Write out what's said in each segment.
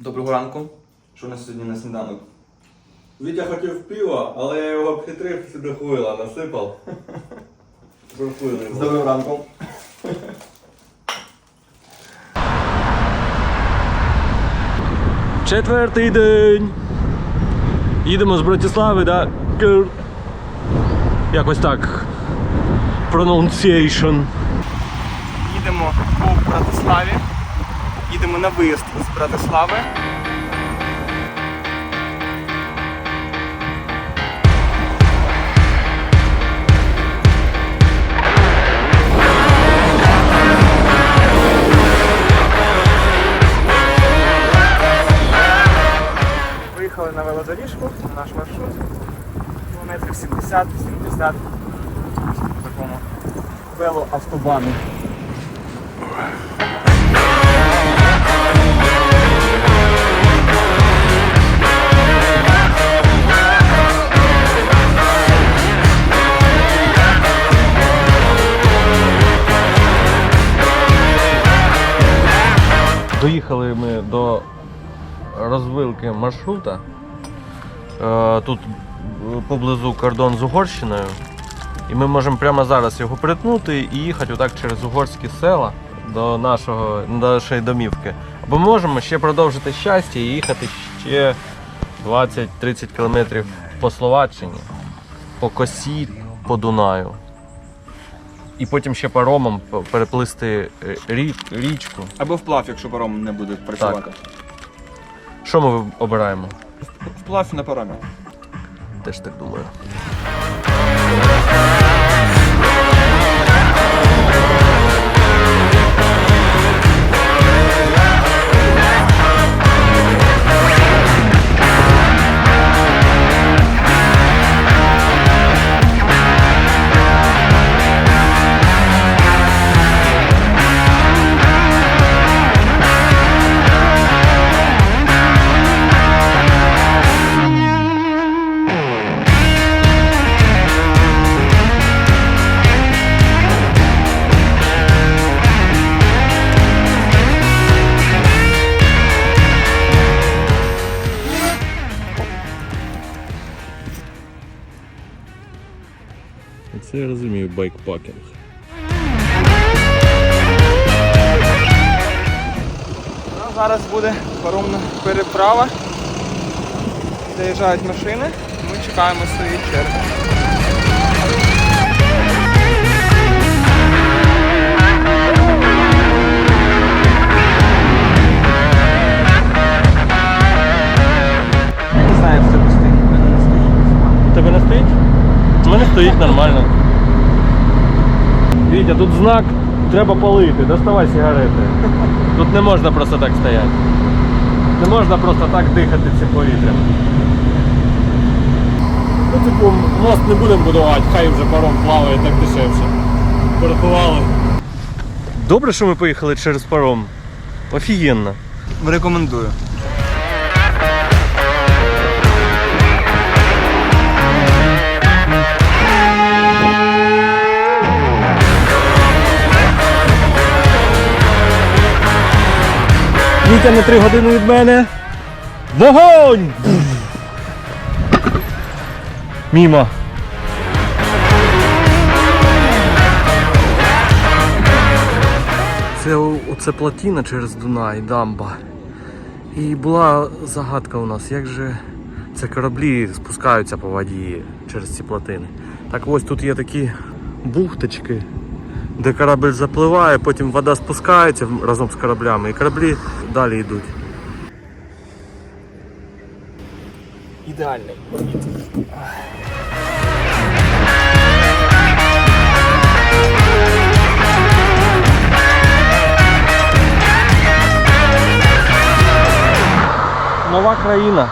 Доброго ранку. Що у нас сьогодні на сніданок? Вітя хотів пива, але я його обхитрив сюди хуйла насипав. Бракує його. Доброго ранку. Четвертий день. Їдемо з Братислави, да? Кир. Якось так. Pronunciation. Їдемо по Братиславі. Їдемо на виїзд з Братислави. Виїхали на велодоріжку, наш маршрут. Кілометрів 70-80 по такому велоавтобану. Доїхали ми до розвилки маршрута. Е, Тут е, поблизу кордон з Угорщиною. І ми можемо прямо зараз його перетнути і їхати отак через угорські села до нашого, нашої домівки. Або ми можемо ще продовжити щастя і їхати ще 20-30 кілометрів по Словаччині, по косі, по Дунаю. І потім ще паромом переплисти е, рі- річку. Або вплав, якщо паром не буде працювати. Що ми обираємо? Вплав на паромі. Теж так думаю. Байкпакінг. Ну, зараз буде паромна переправа. Заїжджають машини, ми чекаємо свої черги. Не це пустить. мене не стоїть. У тебе не стоїть? У мене стоїть нормально. Вітя, тут знак треба палити, доставай сигарети. Тут не можна просто так стояти. Не можна просто так дихати цим повітрям. Ну, типу, мост не будемо будувати, хай вже паром плаває так дешевше. Порахували. Добре, що ми поїхали через паром. Офігенно. Рекомендую. Вітя на три години від мене. Вогонь! Мімо. Це оце плотина через Дунай, дамба. І була загадка у нас, як же це кораблі спускаються по воді через ці плотини. Так ось тут є такі бухточки, де корабль запливає, потім вода спускається разом з кораблями, і кораблі далі йдуть. Ідеальний. Нова країна.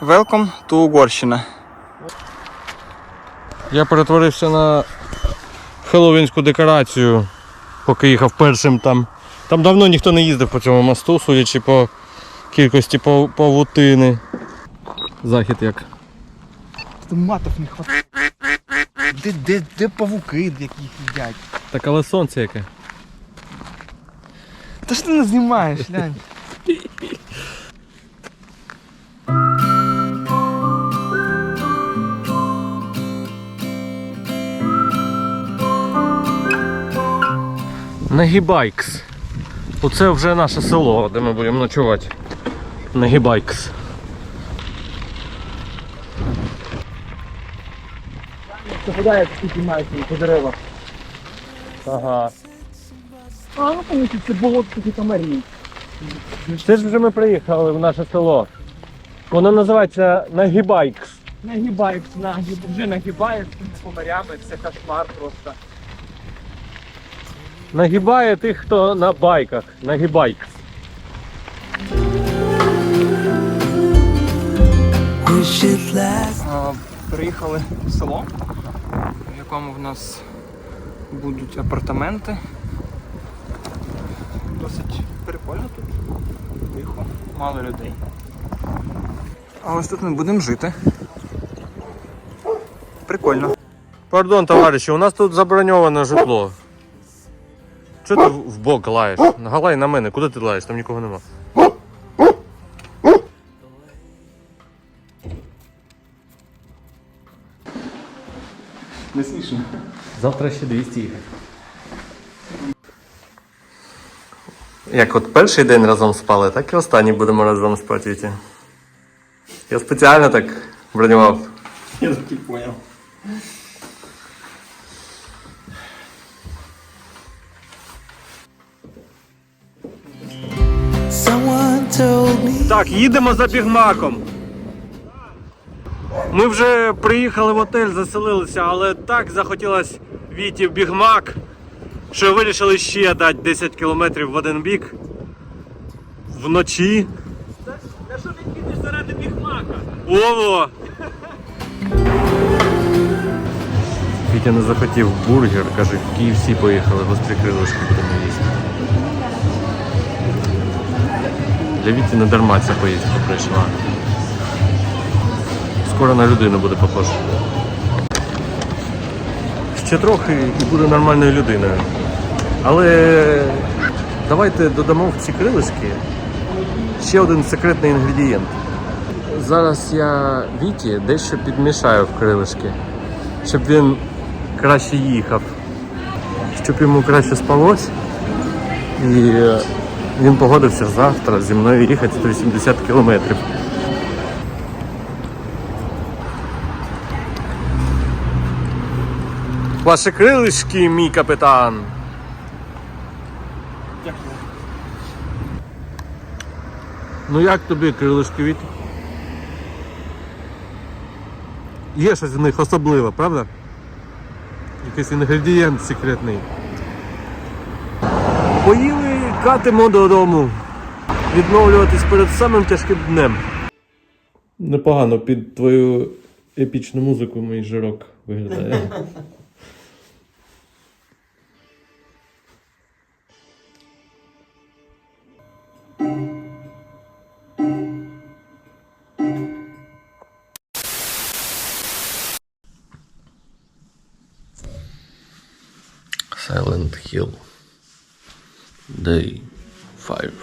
Welcome to Угорщина. Я перетворився на хеллоуінську декорацію, поки їхав першим там. Там давно ніхто не їздив по цьому мосту, судячи по кількості пав- павутини. Захід як. Матов не хватає. Де, де, де павуки, які їх їдять? Так але сонце яке. Та що ти не знімаєш, глянь? Нагібайкс. Оце вже наше село, де ми будемо ночувати. Нагібайкс. По деревах. Ага. А, ну це болото такі комарі. Це ж вже ми приїхали в наше село. Воно називається Нагібайкс. Нагибаєшся, нагиб, вже нагибаєшся з комарями, це кошмар просто. Нагибає тих, хто на байках. А, Приїхали в село, в якому в нас будуть апартаменти. Досить прикольно тут. Тихо, мало людей. А ось тут ми будемо жити. Прикольно. Пардон, товариші, у нас тут заброньоване житло. Чого ти в бок лаєш? Галай на мене, куди ти лаєш? Там нікого нема. Не смішно. Завтра ще 200 їхати. Як от перший день разом спали, так і останній будемо разом спати. Віті. Я спеціально так бронював. Я так і поняв. Так, їдемо за бігмаком. Ми вже приїхали в отель, заселилися, але так захотілося Віті в бігмак, що вирішили ще дати 10 кілометрів в один бік. Вночі. Та що ти їдеш заради бігмака? Ово! Вітя не захотів бургер, каже, в KFC поїхали, гострі крилишки будемо їсти. Для Віті не дарма ця поїздка прийшла. Скоро на людину буде похоже. Ще трохи і буде нормальною людиною. Але давайте додамо в ці крилишки ще один секретний інгредієнт. Зараз я Віті дещо підмішаю в крилишки, щоб він краще їхав, щоб йому краще спалось. І е, він погодився завтра зі мною їхати 180 кілометрів. Ваші крилишки, мій капітан. Дякую. Ну як тобі крилишки від? Є щось в них особливе, правда? Якийсь інгредієнт секретний. Поїли, катимо додому. Відновлюватись перед самим тяжким днем. Непогано під твою епічну музику мій жирок виглядає. Silent Hill. Day 5.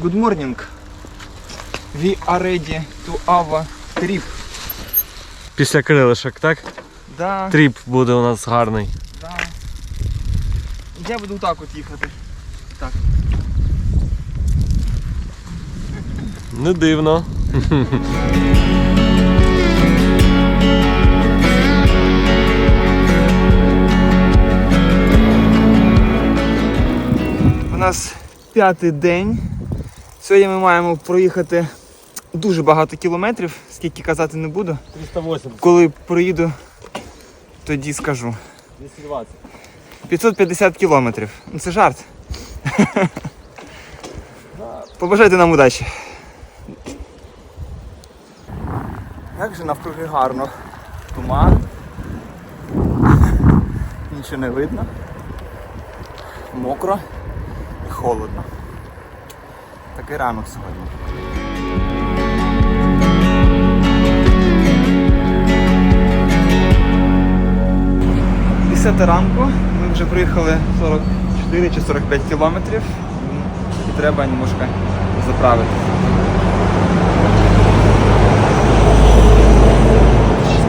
Good morning. We are ready to our trip. Після крилишок, так? Да, Тріп буде у нас гарний. да. Я буду так от їхати. Так. Не дивно. У нас п'ятий день. Сьогодні ми маємо проїхати дуже багато кілометрів, скільки казати не буду. 380, Коли проїду, тоді скажу. 220. 550 кілометрів. Ну це жарт. Побажайте нам удачі. Як же навкруги гарно. Туман. Нічого не видно. Мокро і холодно. Такий ранок сьогодні. Десята ранку. Ми вже приїхали 44 чи 45 кілометрів. І треба немножко заправити.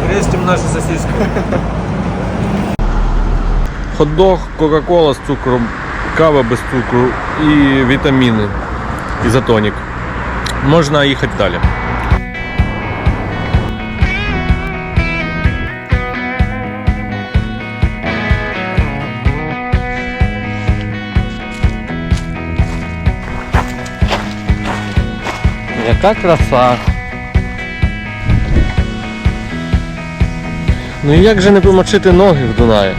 Крестим наші сосиски. Хот-дог, Кока-Кола з цукром, кава без цукру і вітаміни. Ізотонік. Можна їхати далі. Яка краса. Ну і як же не помочити ноги в Дунаї?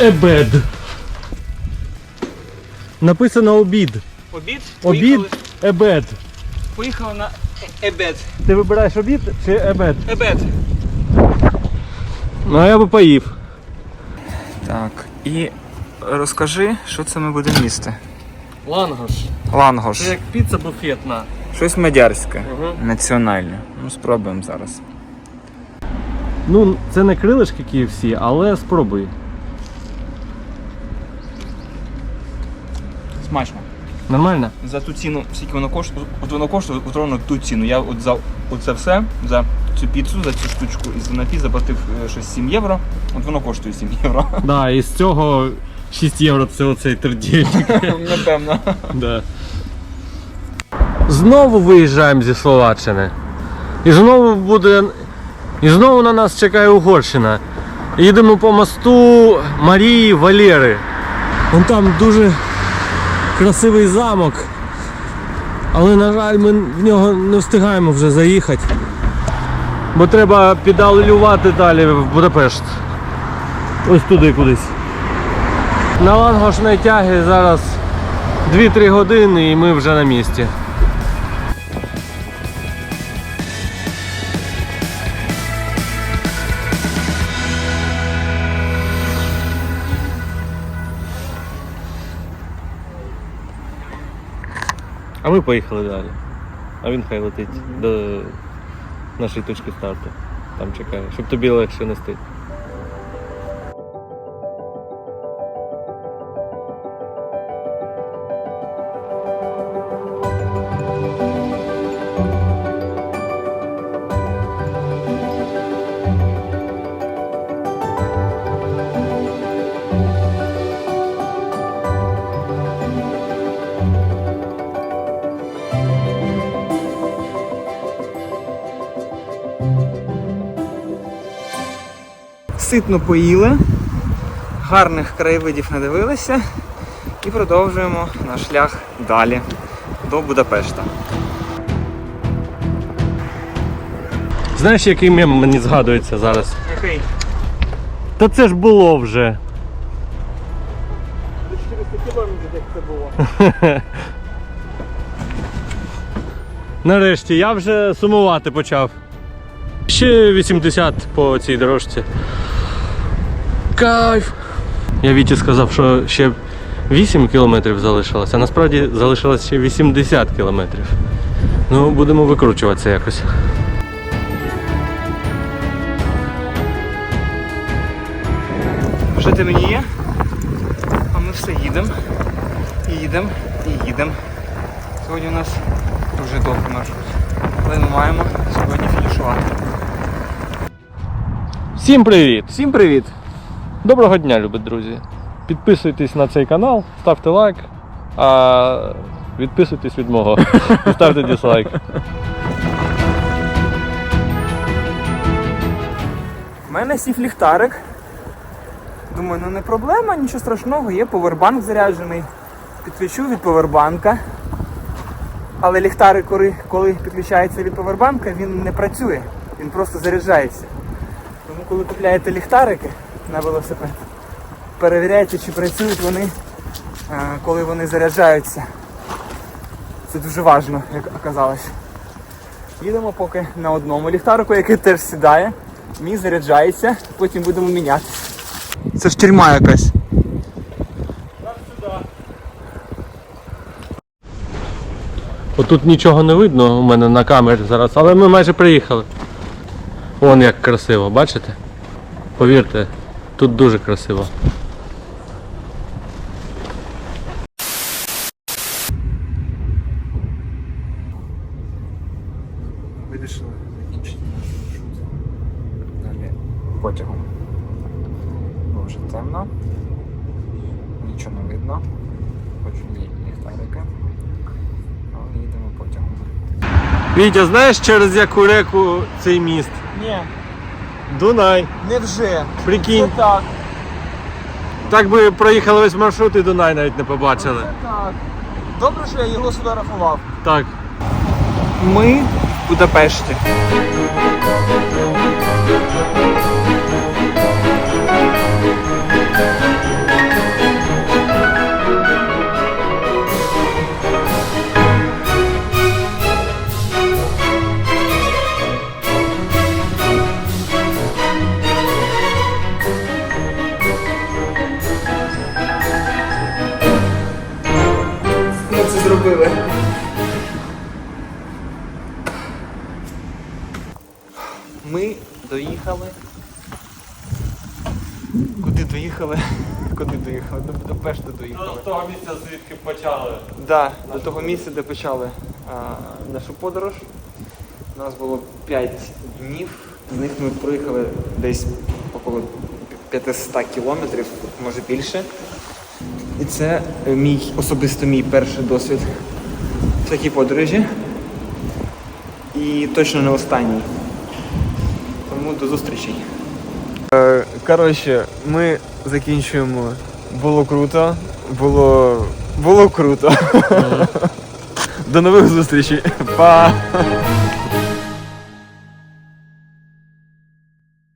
Ебед. Написано обід. Обід? Обід Ебед. Поїхали на Ебед. Ти вибираєш обід чи ебед? Ебед. Ну а я би поїв. Так, і розкажи, що це ми будемо їсти. Лангош. Лангош. Це як піца буфетна. Щось мадярське, Угу. національне. Ну, спробуємо зараз. Ну, це не крилишки KFC, але спробуй. Смачно. Нормально? За ту ціну, скільки воно коштує, от воно коштує от ровно ту ціну. Я от за оце все, за цю піцу, за цю штучку і за напій заплатив е, щось 7 євро. От воно коштує 7 євро. Да, і з цього 6 євро це оцей тридільник. Напевно. Да. Знову виїжджаємо зі Словаччини. І знову буде. І знову на нас чекає Угорщина. Їдемо по мосту Марії Валери. Вон там дуже красивий замок. Але, на жаль, ми в нього не встигаємо вже заїхати. Бо треба підалювати далі в Будапешт. Ось туди кудись. На лангошної тяги зараз 2-3 години і ми вже на місці. А ми поїхали далі. А він хай летить до нашої точки старту. Там чекає, щоб тобі легше нести. Ситно поїли, гарних краєвидів надивилися і продовжуємо наш шлях далі до Будапешта. Знаєш, який мем мені згадується зараз? Який? Та це ж було вже. 400 кілометрів, як це було. Нарешті я вже сумувати почав. Ще 80 по цій дорожці. Кайф! Я Віті сказав, що ще 8 кілометрів залишилось, а насправді залишилось ще 80 кілометрів. Ну, будемо викручуватися якось. Вже темніє, а ми все їдемо, і їдемо, і їдемо. Сьогодні у нас дуже довгий маршрут. Але ми маємо сьогодні фінішувати. Всім привіт! Всім привіт! Доброго дня, любі друзі! Підписуйтесь на цей канал, ставте лайк, а відписуйтесь від мого і ставте дизлайк. У мене сів ліхтарик. Думаю, ну не проблема, нічого страшного, є повербанк заряджений. Підключу від повербанка. Але ліхтарик, коли, коли підключається від повербанка, він не працює, він просто заряджається. Тому коли купляєте ліхтарики на велосипед, перевіряйте, чи працюють вони, е, коли вони заряджаються. Це дуже важливо, як оказалось. Їдемо поки на одному ліхтарику, який теж сідає. Мій заряджається, потім будемо міняти. Це ж тюрма якась. Отут нічого не видно у мене на камері зараз, але ми майже приїхали. Вон як красиво, бачите? Повірте, тут дуже красиво. Вирішили закінчити наш маршрут. Далі потягом. Бо вже темно. Нічого не видно. Хоч є ліхтарики. Але їдемо потягом. Вітя, знаєш через яку реку цей міст? Ні, Дунай. невже. Прикинь. Це так, Так би проїхали весь маршрут і Дунай навіть не побачили. це так. Добре, що я його сфотографував. Так. Ми в Будапешті. Да, до того місця, де почали а, нашу подорож. У нас було 5 днів. З них ми проїхали десь около 500 кілометрів, може більше. І це е, мій особисто мій перший досвід в такій подорожі. І точно не останній. Тому до зустрічі. Коротше, ми закінчуємо. Було круто. Було. Було круто. До нових зустрічей. Па!